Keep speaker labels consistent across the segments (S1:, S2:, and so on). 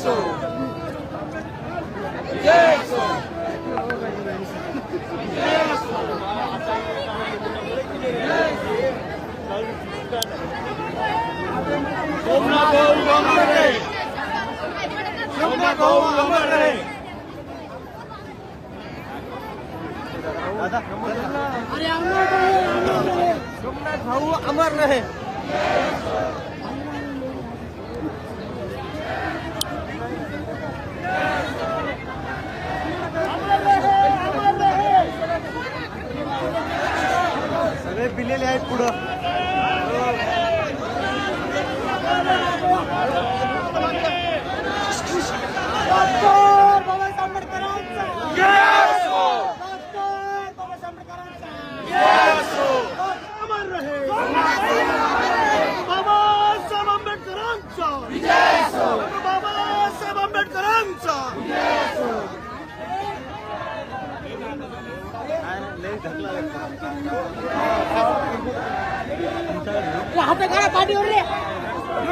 S1: સોમનાથ ભાઉ અમર રહે. गेलेले आहेत पुढं.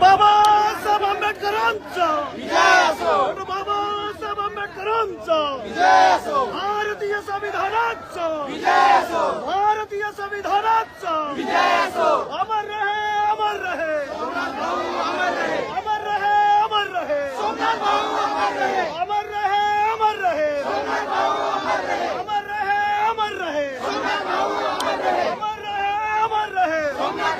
S2: बाबासाहेब आंबेडकरांचा. बाबासाहेब आंबेडकरांचा. भारतीय संविधानाचा. भारतीय संविधानाचा. अमर रहे. अमर रहे अमर रहे. अमर रहे अमर रहे. अमर रहे अमर रहे अमर रहे अमर रहे अमर रहे अमर रहे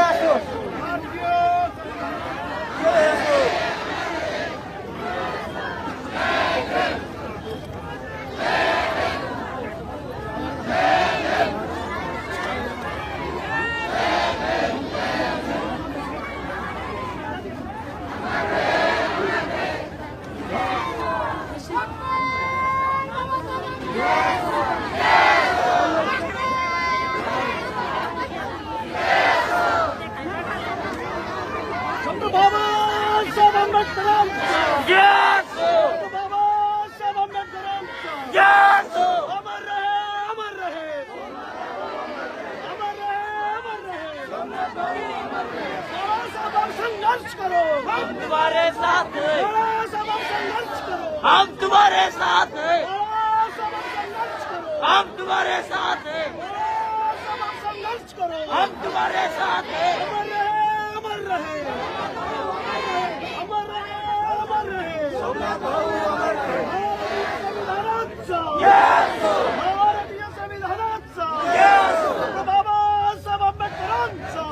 S2: Certo!
S3: हम तुम्हारे साथ हैं। हम तुम्हारे साथ हैं। हम तुम्हारे साथ हैं।
S2: अमर रहे अमर रहे। अमर रहे अमर रहे भारतीय संविधानाचा डॉक्टर बाबासाहेब आंबेडकरांचा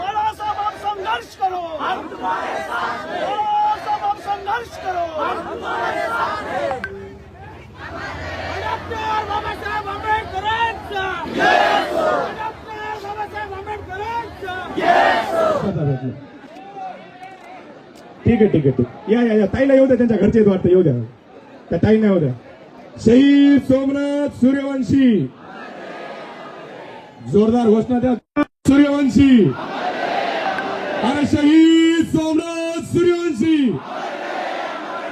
S2: बाळासाहेब आप संघर्ष करो बाळासाहेब आप संघर्ष करो डॉक्टर बाबासाहेब आंबेडकरांचा डॉक्टर बाबासाहेब आंबेडकरांचा
S4: ठीक आहे ठीक आहे ठीक या या या. ताईला येऊ द्या त्यांच्या घरचे वाटतं. येऊ द्या. त्या ताईंना येऊ द्या. शहीद सोमनाथ सूर्यवंशी. जोरदार घोषणा द्या. सूर्यवंशी. अरे शहीद सोमनाथ सूर्यवंशी.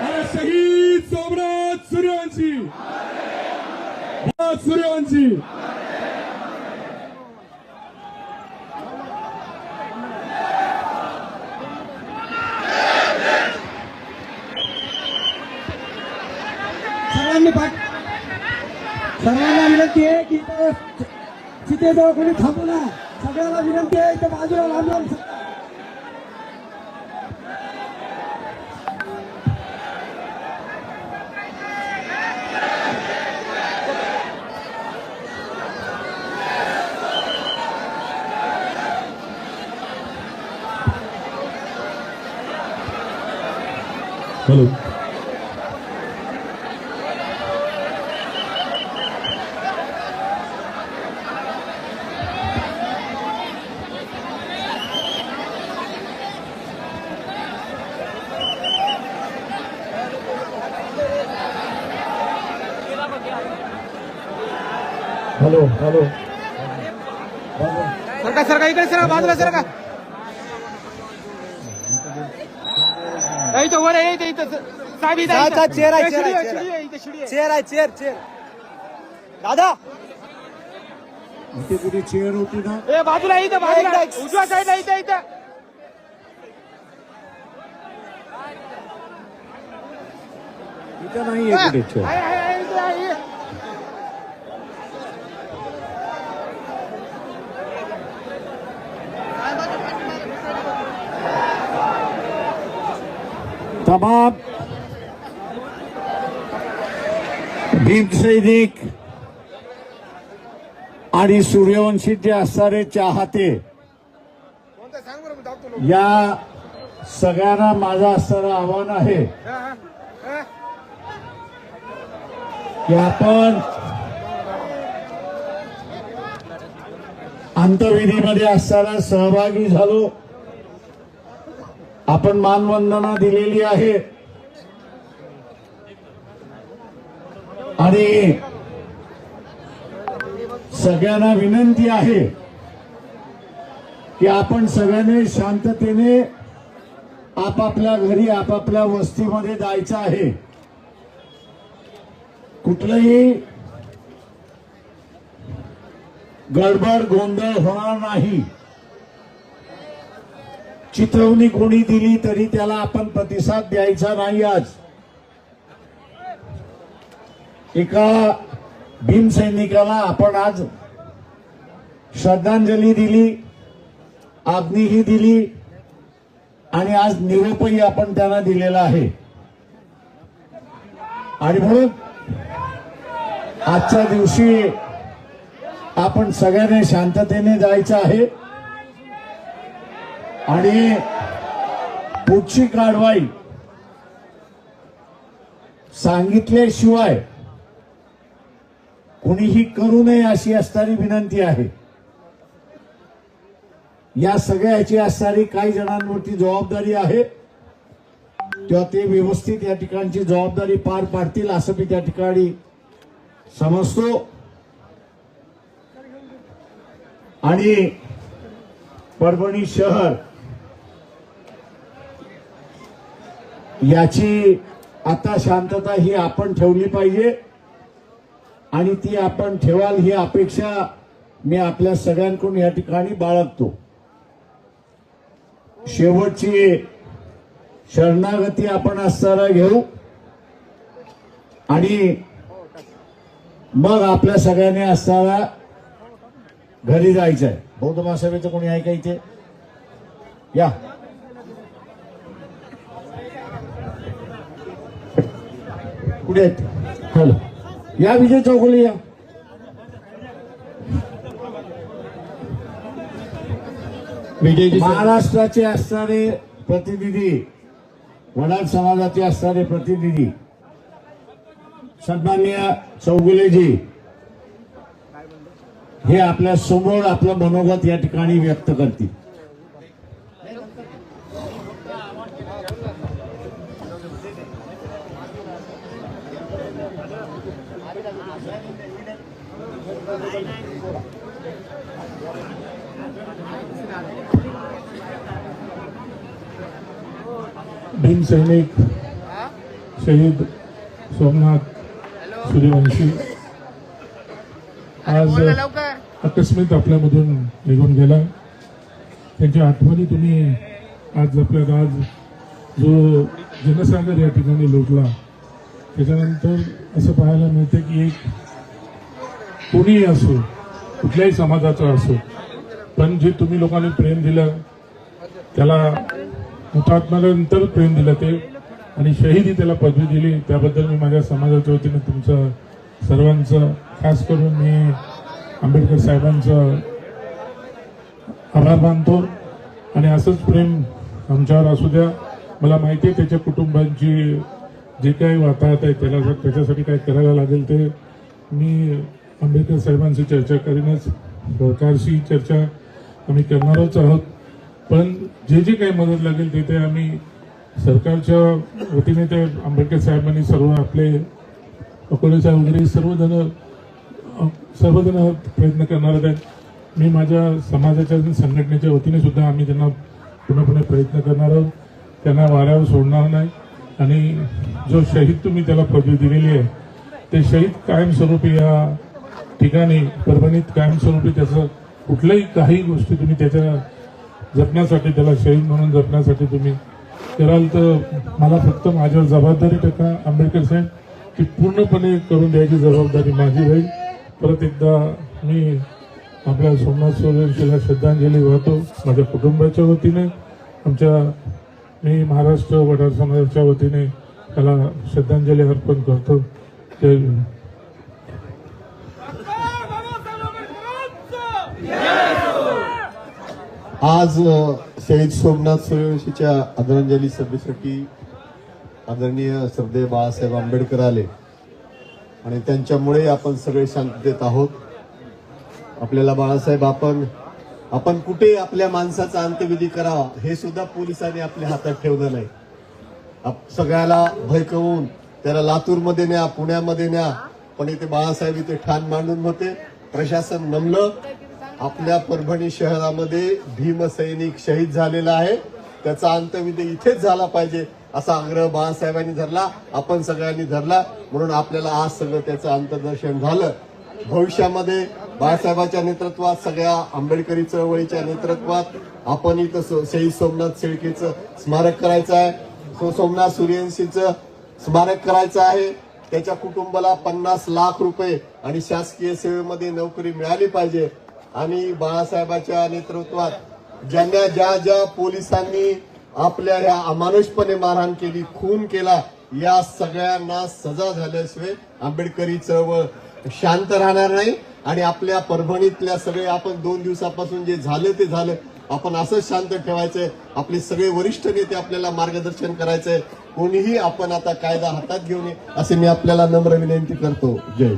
S4: अरे शहीद सोमनाथ सूर्यवंशी. सूर्यवंशी.
S2: सर्वांनी पाठ सर्वांना विनंती आहे की इथं सीतेजवळ कोणी थांबू ना सगळ्यांना विनंती आहे इथं बाजूला लांब लांब
S4: हॅलो
S5: हॅलो. हॅलो
S2: सरका सरका इकडे सरका बाजूला सरका. इथं वर आहे इथं इथं. साहेब इथं
S6: चेअर आहे, चेअर आहे, चेअर
S2: आहे.
S6: चेअर चेअर दादा.
S5: इथे कुठे चेअर होती ना?
S2: ए बाजूला इथं बाजूला.
S6: एक-
S2: उजव्या साईडला इथं इथं.
S5: इथं नाही आहे कुठे चेअर
S2: आहे,
S5: भीम सैनिक आणि सूर्यवंशीचे असणारे चाहते. या सगळ्यांना माझं असणारं आव्हान आहे. की आपण अंतविधीमध्ये असताना सहभागी झालो. आपण मानवंदना दिलेली आहे. आणि सगळ्यांना विनंती आहे की आपण सगळ्यांनी शांततेने आपापल्या घरी आपापल्या वस्तीमध्ये जायचं आहे. कुठलंही गडबड गोंधळ होणार नाही. चित्रवणी कोणी दिली तरी त्याला आपण प्रतिसाद द्यायचा नाही आज. एका भीमसैनिकाला आपण आज श्रद्धांजली दिली आग्नीही दिली आणि आज निरोपही आपण त्यांना दिलेला आहे. आणि म्हणून आजच्या दिवशी आपण सगळ्यांनी शांततेने जायचं आहे. आणि पुढची कारवाई सांगितल्याशिवाय कुणीही करू नये अशी असणारी विनंती आहे. या सगळ्याची असणारी काही जणांवरती जबाबदारी आहे. तेव्हा ते व्यवस्थित या ठिकाणची जबाबदारी पार पाडतील असं मी त्या ठिकाणी समजतो. आणि परभणी शहर याची आता शांतता ही आपण ठेवली पाहिजे. आणि ती आपण ठेवाल ही अपेक्षा मी आपल्या सगळ्यांकडून या ठिकाणी बाळगतो. शेवटची शरणागती आपण असताना घेऊ. आणि मग आपल्या सगळ्यांनी असताना घरी जायचं आहे बौद्ध महासभेचं कोणी ऐकायचे इथे? या. कुठे आहेत? हॅलो या विजय चौगुले या.
S4: विजयजी.
S5: महाराष्ट्राचे असणारे प्रतिनिधी वडार समाजाचे असणारे प्रतिनिधी सन्मान्य चौगुलेजी हे आपल्यासमोर आपलं मनोगत या ठिकाणी व्यक्त करतील
S7: भीम सैनिक शहीद सोमनाथ सूर्यवंशी. आज आकस्मित आपल्यामधून निघून गेला त्यांच्या आठवणी तुम्ही आज आपल्याला आज जो जनसागर या ठिकाणी लुटला त्याच्यानंतर असं पाहायला मिळते की एक कोणीही असो कुठल्याही समाजाचा असो पण जे तुम्ही लोकांनी प्रेम दिलं त्याला हुतात्म्यानंतर प्रेम दिलं ते. आणि शहीदी त्याला पदवी दिली. त्याबद्दल मी माझ्या समाजाच्या वतीने तुमचं सर्वांचं खास करून मी आंबेडकर साहेबांचं आभार मानतो. आणि असंच प्रेम आमच्यावर असू द्या. मला माहिती आहे त्याच्या कुटुंबांची जे काही वाताहत आहे त्याला जर त्याच्यासाठी काय करायला लागेल ते मी आंबेडकर साहेबांशी चर्चा करीनच. सरकारशी चर्चा आम्ही करणारच आहोत. पण जे जे काही मदत लागेल ते ते आम्ही सरकारच्या वतीने ते आंबेडकर साहेबांनी सर्व आपले अकोले साहेब वगैरे सर्वजण सर्वजण प्रयत्न करणार आहेत. मी माझ्या समाजाच्या संघटनेच्या वतीने सुद्धा आम्ही त्यांना पूर्णपणे प्रयत्न करणार आहोत. त्यांना वाऱ्यावर सोडणार नाही. आणि जो शहीद तुम्ही त्याला पदवी दिलेली आहे ते शहीद कायमस्वरूपी या ठिकाणी परभणीत कायमस्वरूपी त्याचं कुठल्याही काही गोष्टी तुम्ही त्याच्या जपण्यासाठी त्याला शहीद म्हणून जपण्यासाठी तुम्ही कराल तर मला फक्त माझ्यावर जबाबदारी टाका आंबेडकर साहेब ती पूर्णपणे करून द्यायची जबाबदारी माझी राहील. परत एकदा मी आपल्या सोमनाथ सोरेंशीला श्रद्धांजली वाहतो. माझ्या कुटुंबाच्या वतीने आमच्या मी महाराष्ट्र वडार समाजाच्या वतीने त्याला श्रद्धांजली अर्पण करतो. जय
S8: आज शहीद सोमनाथ सूर्यवंशीच्या आदरांजली सभेसाठी आदरणीय श्रद्धे बाळासाहेब आंबेडकर आले. आणि त्यांच्यामुळे आपण सगळे शांततेत आहोत. आपल्याला बाळासाहेब आपण आपण कुठे आपल्या माणसाचा अंत्यविधी करावा हे सुद्धा पोलिसांनी आपल्या हातात ठेवलं नाही. आप- सगळ्याला भयकवून त्याला लातूरमध्ये न्या पुण्यामध्ये न्या. पण इथे बाळासाहेब इथे ठाण मांडून होते. प्रशासन नमलं. आपल्या परभणी शहरामध्ये भीमसैनिक शहीद झालेला आहे. त्याचा अंतविधी इथेच झाला पाहिजे असा आग्रह बाळासाहेबांनी धरला. आपण सगळ्यांनी धरला. म्हणून आपल्याला आज सगळं त्याचं अंतदर्शन झालं. भविष्यामध्ये बाळासाहेबांच्या नेतृत्वात सगळ्या आंबेडकरी चळवळीच्या नेतृत्वात आपण इथं सो- शहीद सोमनाथ शेळकेचं स्मारक करायचं आहे. सो- सोमनाथ सूर्यवंशीचं स्मारक करायचं आहे. त्याच्या कुटुंबाला पन्नास लाख रुपये आणि शासकीय सेवेमध्ये नोकरी मिळाली पाहिजे. आणि बाळासाहेबाच्या नेतृत्वात ज्यांना ज्या ज्या पोलिसांनी आपल्या ह्या अमानुषपणे मारहाण केली खून केला या सगळ्यांना सजा झाल्याशिवाय आंबेडकरी चळवळ शांत राहणार नाही. आणि आपल्या परभणीतल्या सगळे आपण दोन दिवसापासून जे झालं ते झालं. आपण असंच शांत ठेवायचंय. आपले सगळे वरिष्ठ नेते आपल्याला मार्गदर्शन करायचंय. कोणीही आपण आता कायदा हातात घेऊ नये असे मी आपल्याला नम्र विनंती करतो. जय